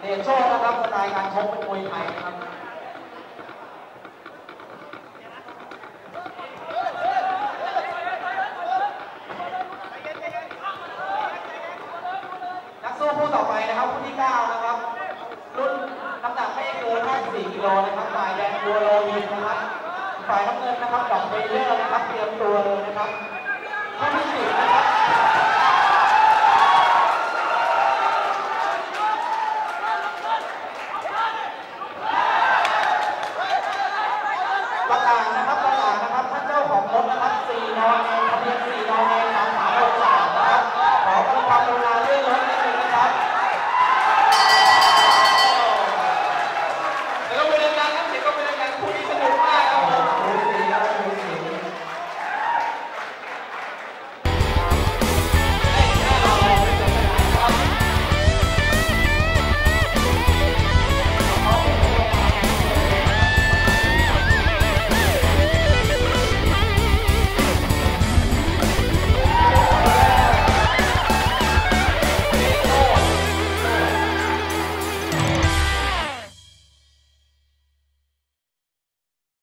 เดช้อได้รับสไตล์การชกเป็นมวยไทยนะครับนักสู้ผู้ต่อไปนะครับผู้ที่ 9 นะครับ รุ่นน้ำหนักไม่เกิน54กิโลนะครับฝ่ายแดงบัวโลยินนะครับฝ่ายน้ำเงินนะครับดอกเบลเลอร์นะครับเตรียมตัวเลยนะครับผู้ที่10นะครับ